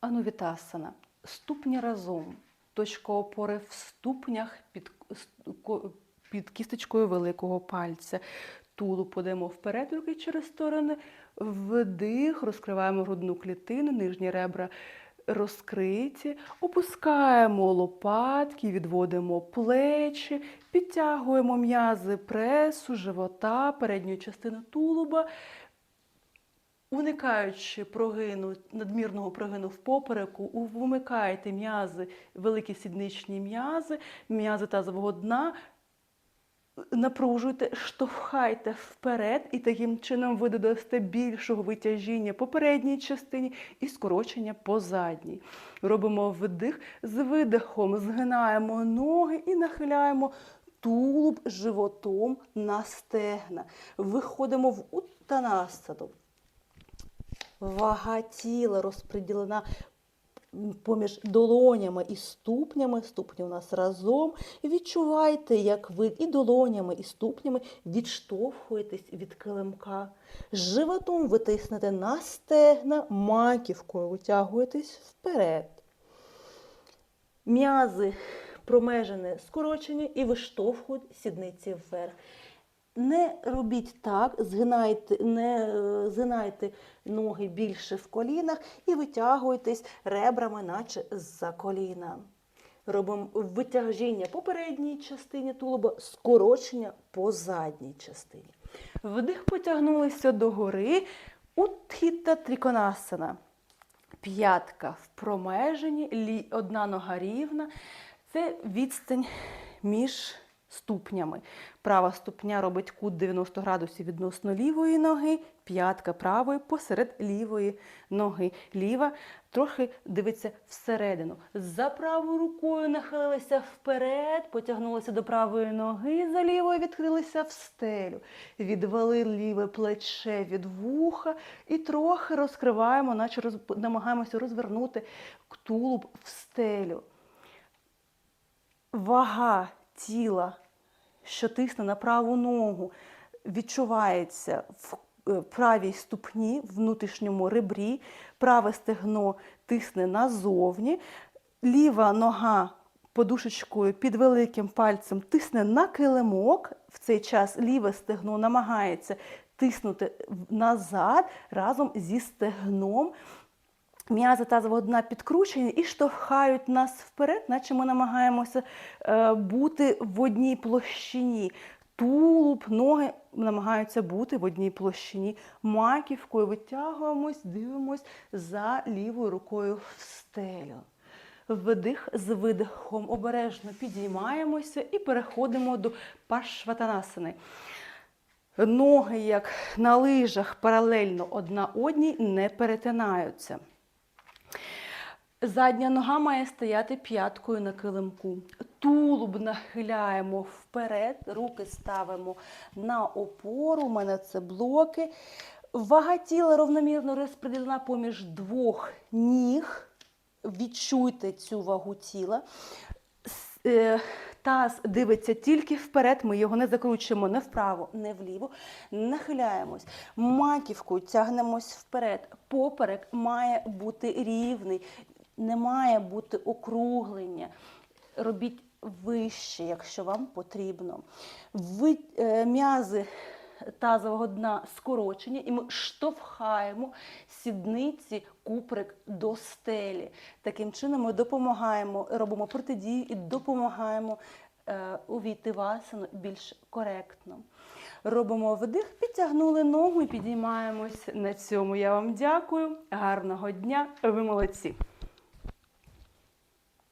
Анувітасана. Ступні разом. Точка опори в ступнях під, під кісточкою великого пальця. Тулуб подаємо вперед, руки через сторони. Вдих, розкриваємо грудну клітину, нижні ребра розкриті. Опускаємо лопатки, відводимо плечі, підтягуємо м'язи пресу, живота, передньої частини тулуба. Уникаючи прогину, надмірного прогину в попереку, вмикайте м'язи, великі сідничні м'язи, м'язи тазового дна, напружуйте, штовхайте вперед, і таким чином ви додасте більшого витяжіння по передній частині і скорочення по задній. Робимо вдих з видихом, згинаємо ноги і нахиляємо тулуб животом на стегна. Виходимо в уттанасаду. Вага тіла розподілена поміж долонями і ступнями. Ступні у нас разом. Відчувайте, як ви і долонями, і ступнями відштовхуєтесь від килимка. Животом ви тиснете на стегна, маківкою витягуєтесь вперед. М'язи промежини скорочені і виштовхують сідниці вверх. Не робіть так, згинайте, не е, згинайте ноги більше в колінах і витягуйтесь ребрами, наче з-за коліна. Робимо витяжіння по передній частині тулуба, скорочення по задній частині. Вдих потягнулися догори. Утхіта тріконасана. П'ятка в промеженні, одна нога рівна. Це відстань між ступнями. Права ступня робить кут 90 градусів відносно лівої ноги, п'ятка правої посеред лівої ноги. Ліва трохи дивиться всередину. За правою рукою нахилилися вперед, потягнулися до правої ноги, за лівою відкрилися в стелю. Відвели ліве плече від вуха і трохи розкриваємо, наче роз... намагаємося розвернути тулуб в стелю вага тіла, що тисне на праву ногу, відчувається в е, правій ступні, в внутрішньому ребрі, праве стегно тисне назовні, ліва нога подушечкою під великим пальцем тисне на килимок. В цей час ліве стегно намагається тиснути назад разом зі стегном. М'язи тазового дна підкручені і штовхають нас вперед, наче ми намагаємося е, бути в одній площині. Тулуб, ноги намагаються бути в одній площині. Маківкою витягуємось, дивимось за лівою рукою в стелю. Вдих з видихом обережно підіймаємося і переходимо до пашватанасани. Ноги, як на лижах, паралельно одна одній, не перетинаються. Задня нога має стояти п'яткою на килимку. Тулуб нахиляємо вперед, руки ставимо на опору. У мене це блоки. Вага тіла равномірно розподілена поміж двох ніг. Відчуйте цю вагу тіла. Таз дивиться тільки вперед, ми його не закручуємо не вправо, не вліво. Нахиляємось. Маківкою тягнемось вперед. Поперек має бути рівний, не має бути округлення. Робіть вище, якщо вам потрібно. Ви, е, м'язи тазового дна скорочені, і ми штовхаємо сідниці, куприк до стелі. Таким чином ми допомагаємо, робимо протидію і допомагаємо е, увійти в асану більш коректно. Робимо вдих, підтягнули ногу і підіймаємось на цьому. Я вам дякую. Гарного дня! Ви молодці!